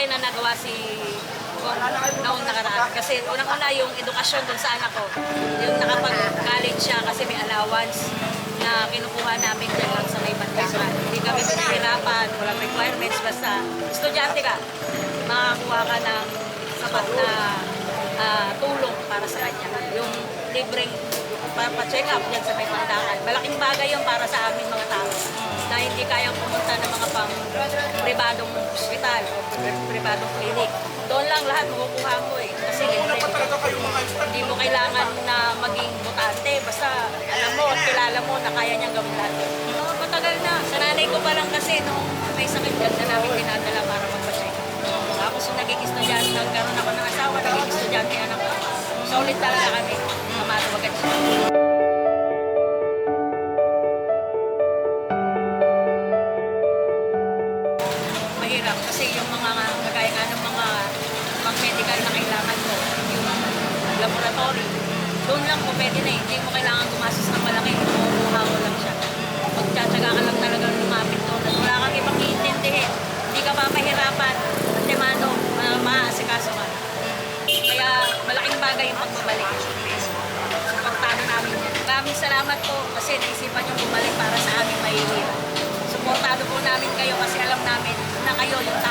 bagay na nagawa si noong nakaraan. Kasi unang-una yung edukasyon dun sa anak ko. Yung nakapag-college siya kasi may allowance na kinukuha namin dyan lang sa may bandakan. Hindi kami pinahirapan, walang requirements. Basta estudyante ka, makakuha ka ng sapat na ah, tulong para sa kanya. Yung libreng pa-check up dyan sa may pandakan. Malaking bagay yun para sa amin mga tao na hindi kayang pumunta ng pribadong clinic. Doon lang lahat makukuha mo eh. Kasi libre. Hindi mo kailangan na maging butante. Basta alam mo at kilala mo na kaya niyang gawin lahat. Oo, matagal na. Sa nanay ko pa lang kasi nung may sakit ka na namin dinadala para magpa-check. Tapos nung naging estudyante, nagkaroon ako ng asawa, naging estudyante anak ko. Solid talaga kami. Mamaluwagan siya. Mahirap kasi yung mga kagaya nga ng mga mga medical na kailangan mo, yung laboratory, doon lang po pwede na eh. Hindi mo kailangan gumastos ng malaki, makukuha mo lang siya. Magtsatsaga ka lang talaga lumapit doon at wala kang ibang iintindihin. Hindi ka papahirapan, antemano, uh, maaasikaso ka. Kaya malaking bagay yung pagbabalik. Suportado namin yan. Maraming salamat po kasi naisipan yung bumalik para